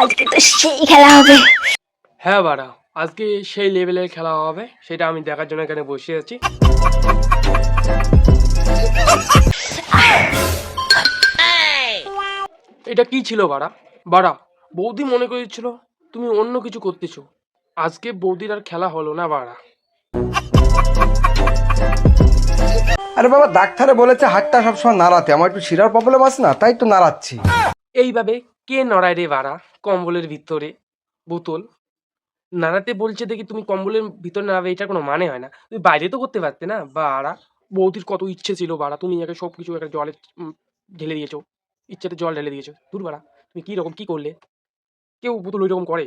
আজকে তো সেই খেলা হবে। হ্যাঁ বাড়া আজকে সেই লেভেলের খেলা হবে সেটা আমি দেখার জন্য এখানে বসে আছি। এটা কি ছিল বাড়া? বাড়া বৌদি মনে করেছিল তুমি অন্য কিছু করতেছো। আজকে বৌদির আর খেলা হলো না বাড়া। আরে বাবা ডাক্তারে বলেছে হাতটা সবসময় নাড়াতে। আমার একটু শিরার প্রবলেম আছে না তাই একটু নাড়াচ্ছি। এইভাবে কে নড়ায় রে বাড়া কম্বলের ভিতরে? বোতল? নাড়াতে বলছে দেখি তুমি কম্বলের ভিতরে নাড়াবে এটা কোনো মানে হয় না। তুমি বাইরে তো করতে পারতে না বাড়া। বৌদির কত ইচ্ছে ছিল বাড়া। তুমি একে সব কিছু একটা জলে ঢেলে দিয়েছ। ইচ্ছেতে জল ঢেলে দিয়েছ। দূর বাড়া। তুমি কি রকম কি করলে? কেউ পুতুল ওই রকম করে।